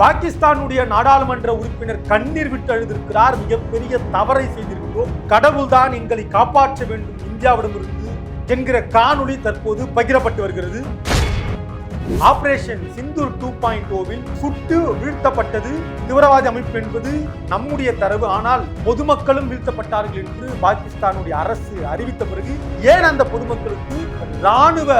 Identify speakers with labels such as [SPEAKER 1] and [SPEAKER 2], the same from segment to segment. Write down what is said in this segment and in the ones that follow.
[SPEAKER 1] பாகிஸ்தானுடைய நாடாளுமன்ற உறுப்பினர் கண்ணீர் விட்டு அழுதிருக்கிறார். மிகப்பெரிய தவறை செய்திருக்கிறோம். கடவுள்தான் எங்களை காப்பாற்ற வேண்டும். இந்தியாவிடமிருந்து என்கிற காணொளி தற்போது பகிரப்பட்டு வருகிறது. ஆபரேஷன் சிந்தூர் டூ பாயிண்ட் ஓவில் சுட்டு வீழ்த்தப்பட்டது. தீவிரவாதி அமைப்பு என்பது நம்முடைய தரவு. ஆனால் பொதுமக்களும் வீழ்த்தப்பட்டார்கள் என்று பாகிஸ்தானுடைய அரசு அறிவித்த பிறகு ஏன் அந்த பொதுமக்களுக்கு ராணுவ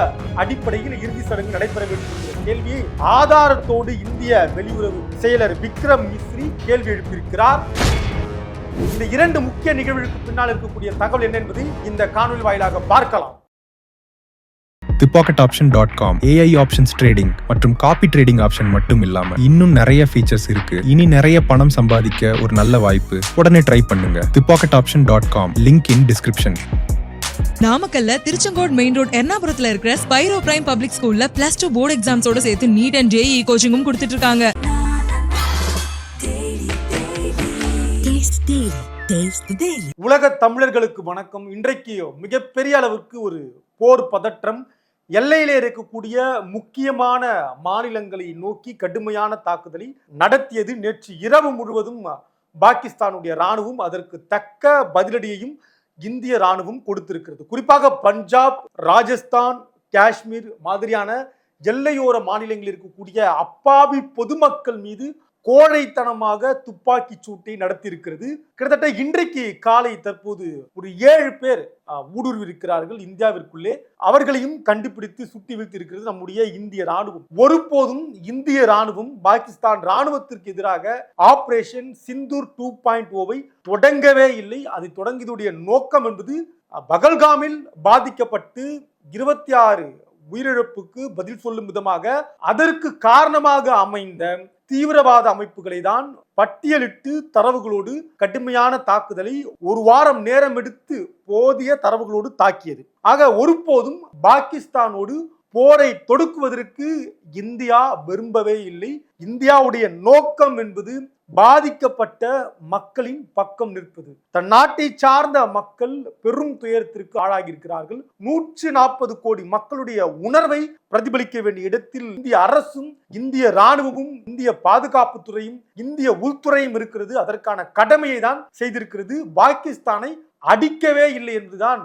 [SPEAKER 1] அடிப்படையில் இறுதி சடங்கு நடைபெற வேண்டும் என்ற கேள்வியை ஆதாரத்தோடு இந்திய வெளியுறவு செயலர் விக்ரம் மிஸ்ரி கேள்வி எழுப்பியிருக்கிறார். இந்த இரண்டு முக்கிய நிகழ்வுகளுக்கு பின்னால் இருக்கக்கூடிய தகவல் என்ன என்பதை இந்த காணொலி வாயிலாக பார்க்கலாம்.
[SPEAKER 2] The pocket option dot com AI options trading மற்றும் காப்பி ட்ரேடிங் ஆப்ஷன் மட்டும் இல்லாம இன்னும் நிறைய ஃபீச்சர்ஸ் இருக்கு. இனி நிறைய பணம் சம்பாதிக்க ஒரு நல்ல வாய்ப்பு. உடனே ட்ரை பண்ணுங்க. The pocket option dot com link in description
[SPEAKER 3] நாமக்கல்ல திருச்செங்கோடு மெயின் ரோட் எர்ணாபுரத்துல இருக்கிற ஸ்பைரோ பிரைம் பப்ளிக் ஸ்கூல்ல பிளஸ் டூ போர்டு எக்ஸாம்ஸோட சேர்த்து நீட் அண்ட் ஜேஇ கோச்சிங்கும் கொடுத்துட்டு இருக்காங்க.
[SPEAKER 1] உலக தமிழர்களுக்கு வணக்கம். இன்றைக்கு மிகப்பெரிய அளவிற்கு ஒரு போர் பதற்றம். எல்லையிலே இருக்கக்கூடிய முக்கியமான மாநிலங்களை நோக்கி கடுமையான தாக்குதலை நடத்தியது நேற்று இரவு முழுவதும் பாகிஸ்தானுடைய ராணுவம் அதற்கு தக்க பதிலடியையும் இந்திய ராணுவம் கொடுத்திருக்கிறது. குறிப்பாக பஞ்சாப் ராஜஸ்தான் காஷ்மீர் மாதிரியான எல்லையோர மாநிலங்களில் இருக்கக்கூடிய அப்பாவி பொதுமக்கள் மீது கோழைத்தனமாக துப்பாக்கி சூட்டை நடத்தியிருக்கிறது. கிட்டத்தட்ட இன்றைக்கு காலை தற்போது ஒரு ஏழு பேர் ஊடுருவிருக்கிறார்கள் இந்தியாவிற்குள்ளே. அவர்களையும் கண்டுபிடித்து சுட்டி வீழ்த்தியிருக்கிறது நம்முடைய இந்திய ராணுவம் ஒருபோதும் இந்திய ராணுவம் பாகிஸ்தான் ராணுவத்திற்கு எதிராக ஆபரேஷன் சிந்தூர் டூ பாயிண்ட் ஓவை தொடங்கவே இல்லை. அது தொடங்கியதுடைய நோக்கம் என்பது பகல்காமில் பாதிக்கப்பட்டு இருபத்தி ஆறு உயிரிழப்புக்கு பதில் சொல்லும் விதமாக அதற்கு காரணமாக அமைந்த தீவிரவாத அமைப்புகளை தான் பட்டியலிட்டு தரவுகளோடு கடுமையான தாக்குதலை ஒரு வாரம் நேரம் எடுத்து போதிய தரவுகளோடு தாக்கியது. ஆக ஒருபோதும் பாகிஸ்தானோடு போரை தொடுக்குவதற்கு இந்தியா விரும்பவே இல்லை. இந்தியாவுடைய நோக்கம் என்பது பாதிக்கப்பட்ட மக்களின் பக்கம் நிற்பது. தன் நாட்டை சார்ந்த மக்கள் பெரும் துயரத்திற்கு ஆளாகியிருக்கிறார்கள். நூற்று நாற்பது கோடி மக்களுடைய உணர்வை பிரதிபலிக்க வேண்டிய இடத்தில் இந்திய அரசும் இந்திய ராணுவமும் இந்திய பாதுகாப்பு துறையும் இந்திய உள்துறையும் இருக்கிறது. அதற்கான கடமையை தான் செய்திருக்கிறது. பாகிஸ்தானை அடிக்கவே இல்லை என்றுதான்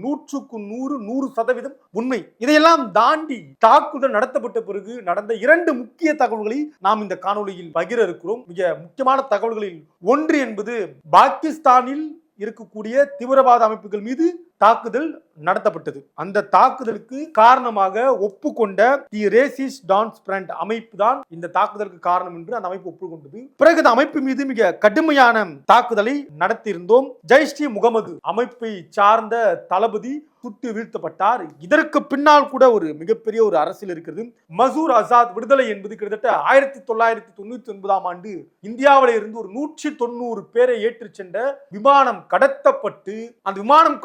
[SPEAKER 1] நூற்றுக்கு நூறு நூறு சதவீதம் உண்மை. இதையெல்லாம் தாண்டி தாக்குதல் நடத்தப்பட்ட பிறகு நடந்த இரண்டு முக்கிய தகவல்களை நாம் இந்த காணொளியில் பகிர இருக்கிறோம் மிக முக்கியமான தகவல்களில் ஒன்று என்பது பாகிஸ்தானில் இருக்கக்கூடிய தீவிரவாத அமைப்புகள் மீது தாக்குதல் நடத்தப்பட்டது. அந்த தாக்குதலுக்கு காரணமாக ஒப்புக்கொண்ட தி ரேசிஸ் டான்ஸ் பிரண்ட் அமைப்பு தான் இந்த தாக்குதலுக்கு காரணம் என்று அந்த அமைப்பு ஒப்புக்கொண்டது. பிறகு அந்த அமைப்பு மீது மிக கடுமையான தாக்குதலை நடத்தியிருந்தோம். ஜெய்ஸ்ரீ முகமது அமைப்பை சார்ந்த தளபதி சுட்டு வீழ்த்தப்பட்டார். இதற்கு பின்னால் கூட ஒரு மிகப்பெரிய ஒரு அரசியல் இருக்கிறது. மசூர் ஆசாத் விடுதலை என்பது கிட்டத்தட்ட ஆயிரத்தி தொள்ளாயிரத்தி தொண்ணூத்தி ஒன்பதாம் ஆண்டு இந்தியாவில இருந்து ஒரு நூற்றி தொண்ணூறு பேரை ஏற்றுச் சென்ற விமானம் கடத்தப்பட்டு அந்த விமானம்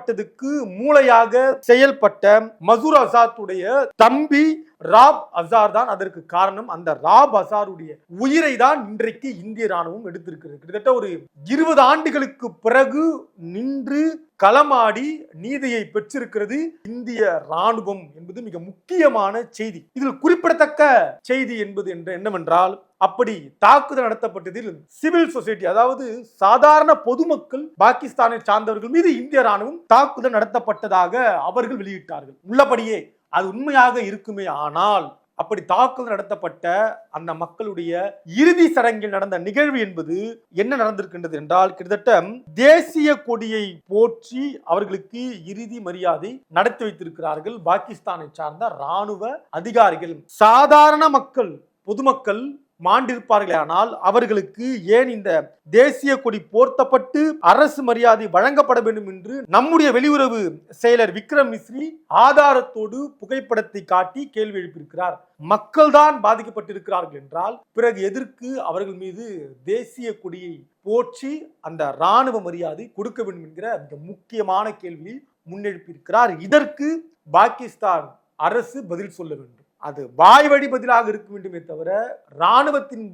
[SPEAKER 1] கடத்தப்பட்டதுக்கு மூளையாக செயல்பட்ட மசூர் அசாத்துடைய தம்பி ராப் அசார் தான் அதற்கு காரணம். அந்த ராப் அசாருடைய உயிரை தான் இன்றைக்கு இந்திய ராணுவம் எடுத்திருக்கிறது. கிட்டத்தட்ட ஒரு இருபது ஆண்டுகளுக்கு பிறகு நின்று களமாடி நீதியை பெற்றிருக்கிறது இந்திய ராணுவம் என்பது மிக முக்கியமான செய்தி. இதில் குறிப்பிடத்தக்க செய்தி என்பது என்று என்னவென்றால் அப்படி தாக்குதல் நடத்தப்பட்டதில் சிவில் சொசைட்டி அதாவது சாதாரண பொதுமக்கள் பாகிஸ்தானை சார்ந்தவர்கள் மீது இந்திய ராணுவம் தாக்குதல் நடத்தப்பட்டதாக அவர்கள் வெளியிட்டார்கள். உள்ளபடியே அது உண்மையாக இருக்குமே ஆனால் அப்படி தாக்குதல் நடத்தப்பட்ட அந்த மக்களுடைய இறுதி சடங்கில் நடந்த நிகழ்வு என்பது என்ன நடந்திருக்கின்றது என்றால் கிட்டத்தட்ட தேசிய கொடியை போற்றி அவர்களுக்கு இறுதி மரியாதை நடத்தி வைத்திருக்கிறார்கள் பாகிஸ்தானை சார்ந்த ராணுவ அதிகாரிகள். சாதாரண மக்கள் பொதுமக்கள் மாண்டிருப்பார்களானால் அவர்களுக்கு ஏன் இந்த தேசிய கொடி போர்த்தப்பட்டு அரசு மரியாதை வழங்கப்பட வேண்டும் என்று நம்முடைய வெளியுறவு செயலர் விக்ரம் மிஸ்ரி ஆதாரத்தோடு புகைப்படத்தை காட்டி கேள்வி எழுப்பியிருக்கிறார். மக்கள்தான் பாதிக்கப்பட்டிருக்கிறார்கள் என்றால் பிறகு எதற்கு அவர்கள் மீது தேசிய கொடியை போற்றி அந்த ராணுவ மரியாதை கொடுக்க வேண்டும் என்கிற மிக முக்கியமான கேள்வியை முன்னெழுப்பியிருக்கிறார். இதற்கு பாகிஸ்தான் அரசு பதில் சொல்ல வேண்டும். அது வாய் வழி பதிலாக இருக்க வேண்டுமே தவிர இராணுவத்தின்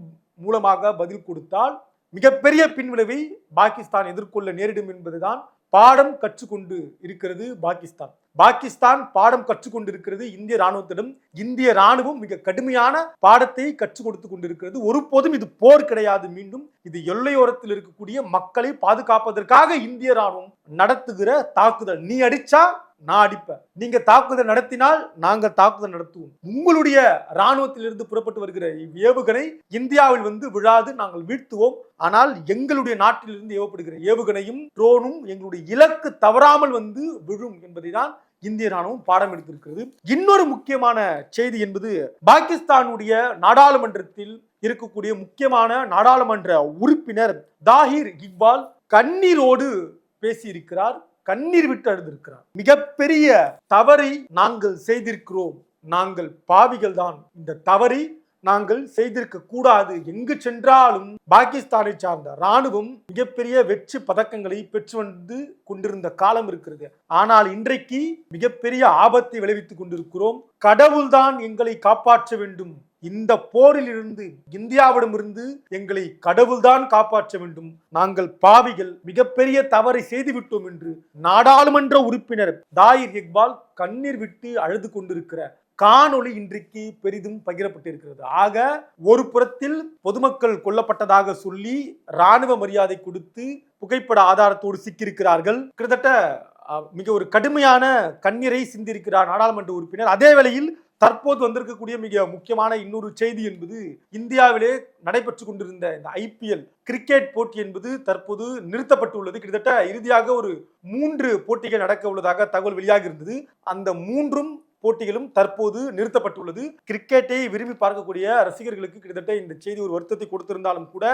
[SPEAKER 1] மூலமாக பதில் கொடுத்தால் மிகப்பெரிய பின்விளைவை பாகிஸ்தான் எதிர்கொள்ள நேரிடும் என்பதுதான் பாடம் கற்றுக்கொண்டு இருக்கிறது பாகிஸ்தான். பாகிஸ்தான் பாடம் கற்றுக்கொண்டு இருக்கிறது இந்திய ராணுவத்திடம் இந்திய ராணுவம் மிக கடுமையான பாடத்தை கற்றுக் கொடுத்து கொண்டிருக்கிறது. ஒருபோதும் இது போர் கிடையாது. மீண்டும் இது எல்லையோரத்தில் இருக்கக்கூடிய மக்களை பாதுகாப்பதற்காக இந்திய ராணுவம் நடத்துகிற தாக்குதல். நீ அடிச்சா நான் அடிப்பேன். நீங்க தாக்குதல் நடத்தினால் நாங்கள் தாக்குதல் நடத்துவோம். உங்களுடைய ராணுவத்திலிருந்து புறப்பட்டு வருகிற ஏவுகணை இந்தியாவில் வந்து விழாது நாங்கள் வீழ்த்துவோம். ஆனால் எங்களுடைய நாட்டிலிருந்து ஏவப்படுகிற ஏவுகணையும் ட்ரோனும் எங்களுடைய இலக்கு தவறாமல் வந்து விழும் என்பதை தான் இந்திய ராணுவம் பாடம் எடுத்திருக்கிறது. இன்னொரு முக்கியமான செய்தி என்பது பாகிஸ்தானுடைய நாடாளுமன்றத்தில் இருக்கக்கூடிய முக்கியமான நாடாளுமன்ற உறுப்பினர் தாஹிர் இக்பால் கண்ணீரோடு பேசியிருக்கிறார். கண்ணீர் விட்டு அழுதிருக்கிறார் மிகப்பெரிய தவறை நாங்கள் செய்திருக்கிறோம். நாங்கள் பாவிகள் தான் இந்த தவறை நாங்கள் செய்திருக்க கூடாது. எங்கு சென்றாலும் பாகிஸ்தானை சார்ந்த ராணுவம் மிகப்பெரிய வெற்றி பதக்கங்களை பெற்று வந்து கொண்டிருந்த காலம் இருக்கிறது. ஆனால் இன்றைக்கு மிகப்பெரிய ஆபத்தை விளைவித்துக் கொண்டிருக்கிறோம். கடவுள்தான் எங்களை காப்பாற்ற வேண்டும். இந்த போரில் இருந்து இந்தியாவிடமிருந்து எங்களை கடவுள்தான் காப்பாற்ற வேண்டும். நாங்கள் பாவிகள் மிகப்பெரிய தவறை செய்துவிட்டோம் என்று நாடாளுமன்ற உறுப்பினர் தாயிர் இக்பால் கண்ணீர் விட்டு அழுது கொண்டிருக்கிற காணொளி இன்றைக்கு பெரிதும் பகிரப்பட்டிருக்கிறது. ஆக ஒரு புறத்தில் பொதுமக்கள் கொல்லப்பட்டதாக சொல்லி ராணுவ மரியாதை கொடுத்து புகைப்பட ஆதாரத்தோடு சிக்கியிருக்கிறார்கள். கிட்டத்தட்ட மிக ஒரு கடுமையான கண்ணீரை சிந்திருக்கிறார் நாடாளுமன்ற உறுப்பினர். அதே வேளையில் தற்போது வந்திருக்கக்கூடிய மிக முக்கியமான இன்னொரு செய்தி என்பது இந்தியாவிலே நடைபெற்று கொண்டிருந்த இந்த ஐபிஎல் கிரிக்கெட் போட்டி என்பது தற்போது நிறுத்தப்பட்டுள்ளது. கிட்டத்தட்ட இறுதியாக ஒரு மூன்று போட்டிகள் நடக்க உள்ளதாக தகவல் வெளியாக இருந்தது. அந்த மூன்றும் போட்டிகளும் தற்போது நிறுத்தப்பட்டுள்ளது. கிரிக்கெட்டை விரும்பி பார்க்கக்கூடிய ரசிகர்களுக்கு கிட்டத்தட்ட இந்த செய்தி ஒரு வருத்தத்தை கொடுத்திருந்தாலும் கூட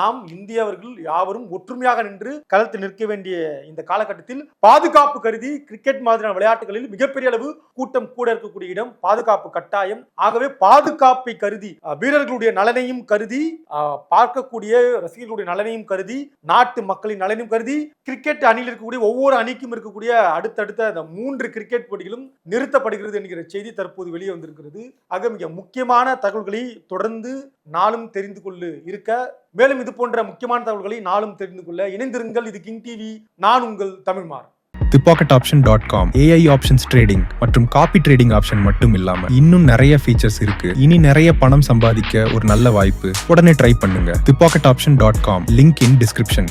[SPEAKER 1] நாம் இந்தியவர்கள் யாவரும் ஒற்றுமையாக நின்று களத்தில் நிற்க வேண்டிய இந்த காலகட்டத்தில் பாதுகாப்பு கருதி கிரிக்கெட் மாதிரியான விளையாட்டுகளில் மிகப்பெரிய அளவு கூட்டம் கூட இருக்கக்கூடிய இடம் பாதுகாப்பு கட்டாயம். ஆகவே பாதுகாப்பை கருதி வீரர்களுடைய நலனையும் கருதி பார்க்கக்கூடிய ரசிகர்களுடைய நலனையும் கருதி நாட்டு மக்களின் நலனையும் கருதி கிரிக்கெட் அணியில் இருக்கக்கூடிய ஒவ்வொரு அணிக்கும் இருக்கக்கூடிய அடுத்தடுத்த அந்த மூன்று கிரிக்கெட் போட்டிகளும் நிறுத்தப்படுகிறது. என்கிற செய்தி தற்போது வெளியே வந்திருக்கிறது. ஆக மிக முக்கியமான தகவல்களை தொடர்ந்து நாளும் தெரிந்து கொள்ளு இருக்க மேலும் இது போன்ற முக்கியமான தகவல்களை நாளும் தெரிந்து கொள்ள இணைந்திருங்கள். இது கிங் டிவி நான் உங்கள் தமிழ்மார்
[SPEAKER 2] the pocket option dot com AI options trading மற்றும் காப்பி ட்ரேடிங் ஆப்ஷன் மட்டும் இல்லாமல் இன்னும் நிறைய ஃபீச்சர்ஸ் இருக்கு. இனி நிறைய பணம் சம்பாதிக்க ஒரு நல்ல வாய்ப்பு. உடனே ட்ரை பண்ணுங்க. The pocket option dot com link in description